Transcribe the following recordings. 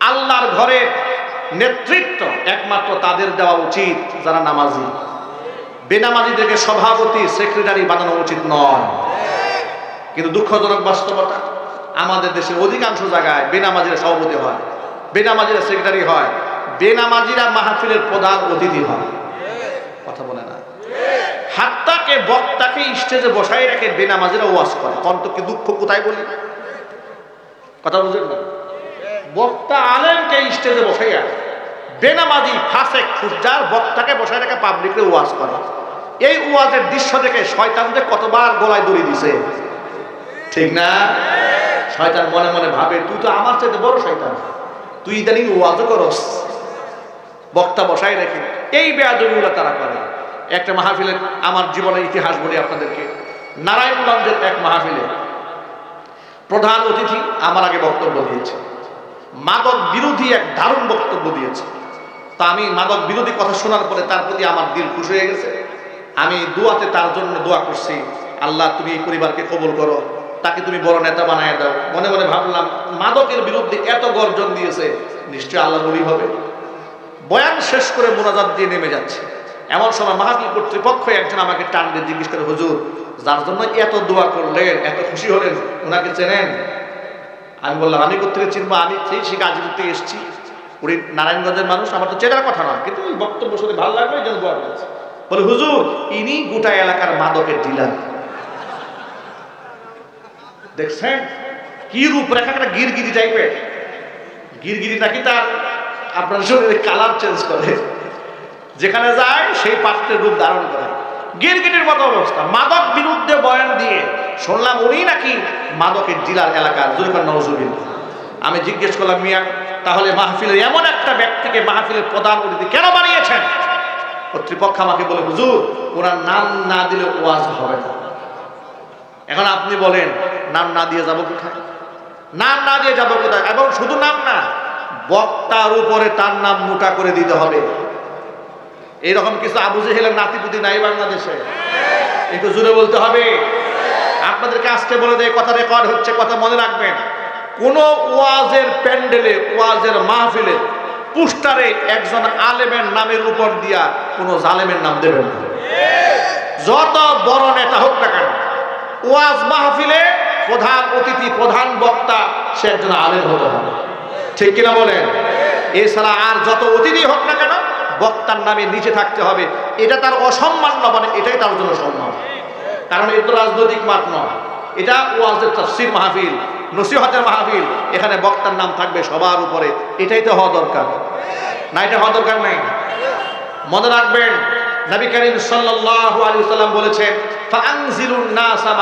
আল্লাহর ঘরে নেতৃত্ব একমাত্র তাদের দেওয়া উচিত যারা নামাজি। বেনামাজিদেরকে সভাপতি, সেক্রেটারি বানানো উচিত নয়। কিন্তু দুঃখজনক বাস্তবতা, আমাদের দেশে অধিকাংশ জায়গায় বেনামাজিরা সভাপতি হয়, বেনামাজিরা সেক্রেটারি হয়, বেনামাজিরা মাহফিলের প্রধান অতিথি হয়। কথা বলে না। হাত্তাকে বক্তাকে স্টেজে বসাই রেখে বেনামাজিরা ওয়াজ করে। কন্তকে দুঃখ কোথায় বলি? কথা বুঝলেন না। বক্তা আলেমকে স্টেজে বসাইয়া বেনামাজি ফাঁসে খুঁজার বক্তাকে বসাই রেখে পাবলিকরে ওয়াজ করে। এই ওয়াজের দৃশ্য দেখে শয়তানদের কতবার গলায় দড়ি দিছে। ঠিক না? শয়তান মনে মনে ভাবে, তুই তো আমার চাইতে বড় শয়তান। তুই ইদানিং ওয়াজও করস। বক্তা বসাই রেখে। এই বেয়াদবিগুলো তারা করে। একটা মাহফিলের আমার জীবনের ইতিহাস বলি আপনাদেরকে। নারায়ণগঞ্জের এক মাহফিলে প্রধান অতিথি আমার আগে বক্তব্য দিয়েছে। মাদক বিরোধী এক দারুণ বক্তব্য দিয়েছে। তা আমি মাদক বিরোধী কথা শোনার পরে তার প্রতি আমার দিল খুশি হয়ে গেছে। আমি দোয়াতে তার জন্য দোয়া করছি, আল্লাহ তুমি এই পরিবারকে কবুল করো, তাকে তুমি বড় নেতা বানায় দাও। মনে মনে ভাবলাম, মাদকের বিরুদ্ধে এত গর্জন দিয়েছে নিশ্চয়ই আল্লাহ বলি হবে। বয়ান শেষ করে মোনাজাত দিয়ে নেমে যাচ্ছে। এমন সময় মাহাবীর কর্তৃপক্ষ একজন আমাকে টান দিয়ে জিজ্ঞেস করে, হুজুর, যার জন্য এত দোয়া করলেন, এত খুশি হলেন, ওনাকে চেনেন? আমি বললাম, আমি কোথেকে চিনবো? আমি সেই সে গাজীপুর থেকে এসেছি। উনি নারায়ণগঞ্জের মানুষ, আমার তো চেনার কথা নয়। কিন্তু বক্তব্য শুনে ভালো করেছি। বলে, হুজুর, ইনি গোটা এলাকার মাদকের ডিলার। দেখছেন? কি রূপরেখা, একটা গিরগিরি টাইপের। গিরগিরি নাকি তার, আপনার শরীরে কালার চেঞ্জ করে। যেখানে যায়, সেই পাত্রের রূপ ধারণ করে। গিরগিটির মতো অবস্থা। মাদক বিরুদ্ধে বয়ান দিয়ে শুনলাম উনি নাকি মাদকের জেলার এলাকার জুলকার নজরুল আমি জিজ্ঞেস করলাম, মিয়া, তাহলে মাহফিলের এমন একটা ব্যক্তিকে মাহফিলের প্রধান অতিথি কেন বানিয়েছেন? কর্তৃপক্ষ আমাকে বলে, হুজুর, ওনার নাম না দিলে ওয়াজ হবে না। এখন আপনি বলেন, নাম না দিয়ে যাব কোথায়? নাম না দিয়ে যাব কোথায়? এবং শুধু নাম না, বক্তার উপরে তার নাম মোটা করে দিতে হবে। এইরকম কিছু আবু জেহেলের নাতিপুতি নাই বাংলাদেশে? একটু জুড়ে বলতে হবে। আপনাদেরকে আজকে বলে দেয় কথা রেকর্ড হচ্ছে, কথা মনে রাখবেন। কোন ওয়াজের প্যান্ডেলে, ওয়াজের মাহফিলে, পুস্টারে একজন আলেমের নামের উপর দিয়া কোনো জালেমের নাম দেবেন না। যত বড় নেতা হোক না কেন, ওয়াজ মাহফিলে প্রধান অতিথি, প্রধান বক্তা, সে একজন আলেম হতে হবে। ঠিক কিনা বলেন? এছাড়া আর যত অতিথি হোক না কেন, বক্তার নামে নিচে থাকতে হবে। এটা তার অসম্মান না মানে এটাই তার জন্য সম্মান। কারণ এটা রাজনৈতিক মাঠ নয়। এটা ওয়াজের তফসির মাহফিল, নসিহতের মাহফিল। এখানে বক্তার নাম থাকবে সবার উপরে। এটাই তো হওয়া দরকার। না, এটা হওয়া দরকার নাই। মনে রাখবেন, নবী করিম সাল্লাল্লাহু আলাইহি সাল্লাম বলেছেন, ফাআনজিলুন নাসা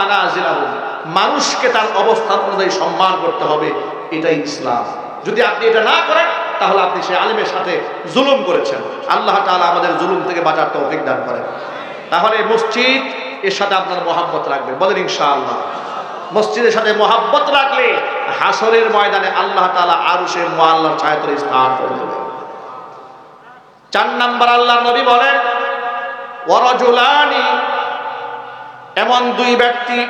মানুষকে তার অবস্থান অনুযায়ী সম্মান করতে হবে। এটাই ইসলাম। যদি আপনি এটা না করেন, তাহলে আপনি সেই আলিমের সাথে জুলুম করেছেন। আল্লাহ তাআলা আমাদের জুলুম থেকে বাঁচার তৌফিক দান করেন। তাহলে মসজিদ এর সাথে আপনার মহাব্বত রাখবেন। বলেন ইনশাআল্লাহ। মসজিদের সাথে মহাব্বত রাখলে হাসরের ময়দানে আল্লাহ তালা আরও সে মোয়াল্লার ছায়াতলে স্থান করে দেবেন। চার নাম্বার আল্লাহ নবী বলেন, ওয়ারাজুলানি, এমন দুই ব্যক্তি,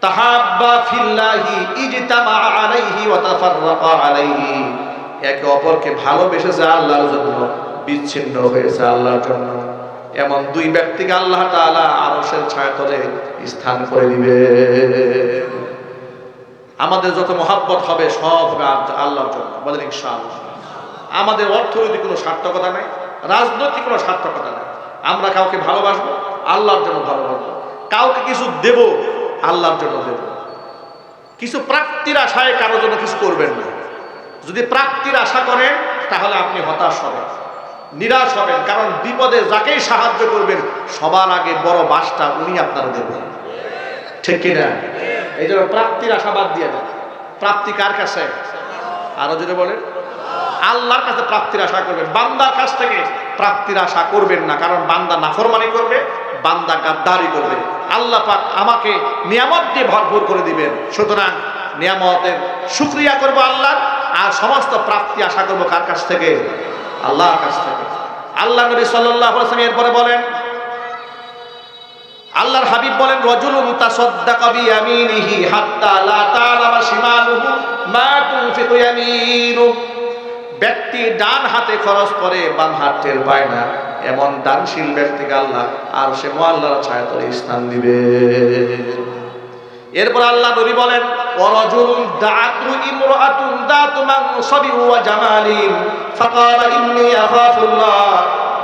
তাহাব্বা ফিল্লাহি ইজতামা আলাইহি ওয়া তাফাররাকা আলাইহি। একে অপরকে ভালোবেসেছে আল্লাহর জন্য, বিচ্ছিন্ন হয়েছে আল্লাহর জন্য। এমন দুই ব্যক্তিকে আল্লাহ তাআলা আরশের ছায়াতলে স্থান করে দিবে। আমাদের যত মহাব্বত হবে, সব আল্লাহর জন্য। বলেন ইনশাআল্লাহ। আমাদের অর্থনৈতিক কোনো সার্থকতা নাই, রাজনৈতিক কোনো সার্থকতা নাই। আমরা কাউকে ভালোবাসবো, আল্লাহর জন্য ভালোবাসবো কাউকে কিছু দেব, আল্লাহর জন্য দেব। কিছু প্রাপ্তির আশায় কারোর জন্য কিছু করবেন না। যদি প্রাপ্তির আশা করেন, তাহলে আপনি হতাশ হবেন। নিরাশ হবেন, কারণ বিপদে যাকেই সাহায্য করবেন, সবার আগে বড় বাসটা উনি আপনার দেবেন। ঠিক কিনা? এই জন্য প্রাপ্তির আশা বাদ দিয়ে দেন। প্রাপ্তি কার কাছে? আরও যদি বলেন। আল্লাহর কাছে প্রাপ্তির আশা করবেন। বান্দার কাছ থেকে প্রাপ্তির আশা করবেন না, কারণ বান্দা নাফরমানি করবে, বান্দা গাদ্দারি করবে। আল্লাহ পাক আমাকে নিয়ামত দিয়ে ভরপুর করে দিবেন। সুতরাং নিয়ামতের শুক্রিয়া করব আল্লাহ আর সমস্ত প্রাপ্তি আশা করব কার কাছ থেকে? আল্লাহর কাছ থেকে। আল্লাহ নবী সাল্লাল্লাহু আলাইহি ওয়াসাল্লাম এরপরে বলেন, আল্লাহর হাবিব বলেন, রজুলুন তাসাদ্দাকা বিয়ামিনিহি হাত্তা লা তা'লামা শিমালুহু মা তুনফিকু ইয়ামিনু ব্যক্তি ডান হাতে খরচ করে, বাম হাত টের পায় না। এমন দানশীল ব্যক্তিকে আল্লাহ, আর সে মোয়াল্লার ছায়াতলে স্থান দিবে। এরপর আল্লাহ নবী বলেন ওয়ারাজুলুন দাআতু ইমরাআতুন দাতু মানসাবি ওয়া জামালিন ফাকালা ইন্নী আখাফুল্লাহ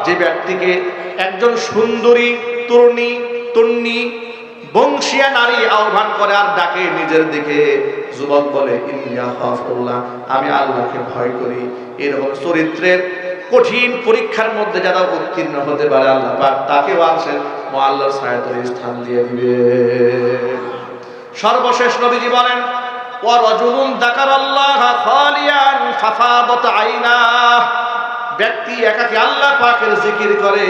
যে ব্যক্তিকে একজন সুন্দরী, তরুণী, তন্নি, বংশিয়া নারী আহ্বান করে আর ডাকে নিজের দিকে, যুবক বলে আমি আল্লাহকে ভয় করি। এরকম চরিত্রের কঠিন পরীক্ষার মধ্যে যারা উত্তীর্ণ হতে পারে, আল্লাহ তাকেও আসে আল্লাহর ছায়াতলে স্থান দিয়ে দিবে। সর্বশেষ নবীজি বলেন ব্যক্তি একাকি আল্লাহ পাকের জিকির করে,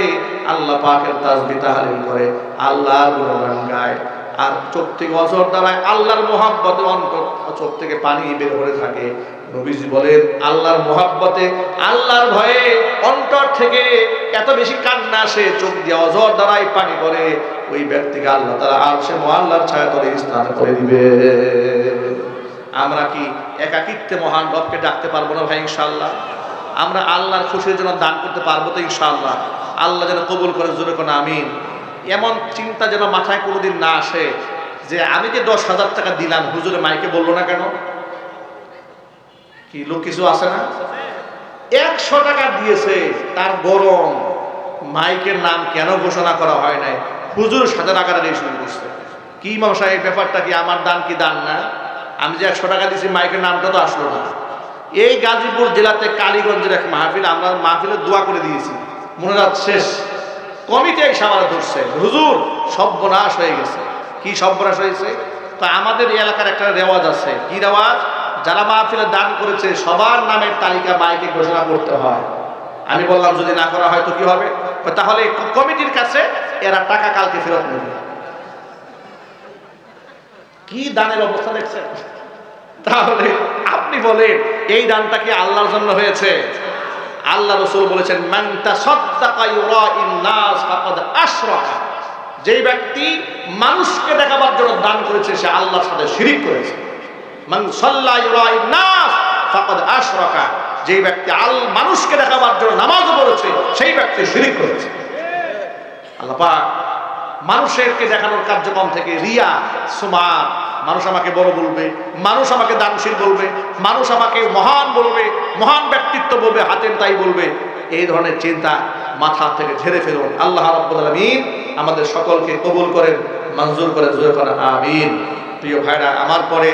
আল্লাহ পাকের তাহলিল করে, আল্লাহর গুণগান গায়। আর চোখ থেকে অজর দ্বারায় আল্লাহর মোহাব্বতে অন্তর চোখ থেকে পানি বের করে থাকে। নবীজি বলেন, আল্লাহর মোহাব্বতে, আল্লাহর ভয়ে অন্তর থেকে এত বেশি কান্না আসে, চোখ দিয়ে অজর দ্বারাই পানি করে ওই ব্যক্তিকে আল্লাহ তারা আর সে মহাল্লার ছায়া তলে স্থান করে দিবে। আমরা কি একাকিত্বে মহান রবকে ডাকতে পারব না ভাই ইনশাল্লাহ আমরা আল্লাহর খুশির জন্য দান করতে পারব তো ইনশাল্লাহ আল্লাহ যেন কবুল করে, জোরে কোনো আমিন। এমন চিন্তা যেন মাথায় কোনোদিন না আসে যে আমি যে দশ হাজার টাকা দিলাম, হুজুরে মাইকে বলল না কেন? কি লোক কিছু আছে না? একশো টাকা দিয়েছে, তার গরম। মাইকের নাম কেন ঘোষণা করা হয় নাই? হুজুর সাথে টাকা দিয়ে শুরু করছে। কি মশা এই ব্যাপারটা কি আমার দান কি দান না? আমি যে একশো টাকা দিয়েছি, মাইকের নামটা তো আসলো না। এই গাজীপুর জেলাতে কালীগঞ্জের এক মাহফিল, আমরা মাহফিলে দোয়া করে দিয়েছি। মনে শেষ। কমিটি এই সামারা ধরছে। হুজুর, সর্বনাশ হয়ে গেছে। কি সর্বনাশ হয়েছে? তো আমাদের এলাকার একটা রেওয়াজ আছে। কি রেওয়াজ? যারা মাহফিলে দান করেছে, সবার নামের তালিকা মাইকে ঘোষণা করতে হয়। আমি বললাম, যদি না করা হয় তো কি হবে? তাহলে কমিটির কাছে এরা টাকা কালকে ফেরত নেবে। কি দানের অবস্থা দেখছেন? তাহলে আপনি বলেন, এই দানটা কি আল্লাহর জন্য হয়েছে? আল্লাহ রসুল বলেছেন আশরাকা। যেই ব্যক্তি মানুষকে দেখাবার জন্য দান করেছে, সে আল্লাহর সাথে শিরিক করেছে। যেই ব্যক্তি আল, মানুষকে দেখাবার জন্য নামাজ পড়েছে, সেই ব্যক্তি শিরিক করেছে। আল্লাহ পাক মানুষেরকে দেখানোর কার্যক্রম থেকে রিয়া সুমা মানুষ আমাকে বড় বলবে, মানুষ আমাকে দানশীল বলবে, মানুষ আমাকে মহান বলবে, মহান ব্যক্তিত্ব বলবে হাতের তাই বলবে। এই ধরনের চিন্তা মাথা থেকে ঝেড়ে ফেলুন। আল্লাহ রাব্বুল আমাদের সকলকে কবুল করেন, মঞ্জুর করে জোরে করেন আমিন। প্রিয় ভাইরা, আমার পরে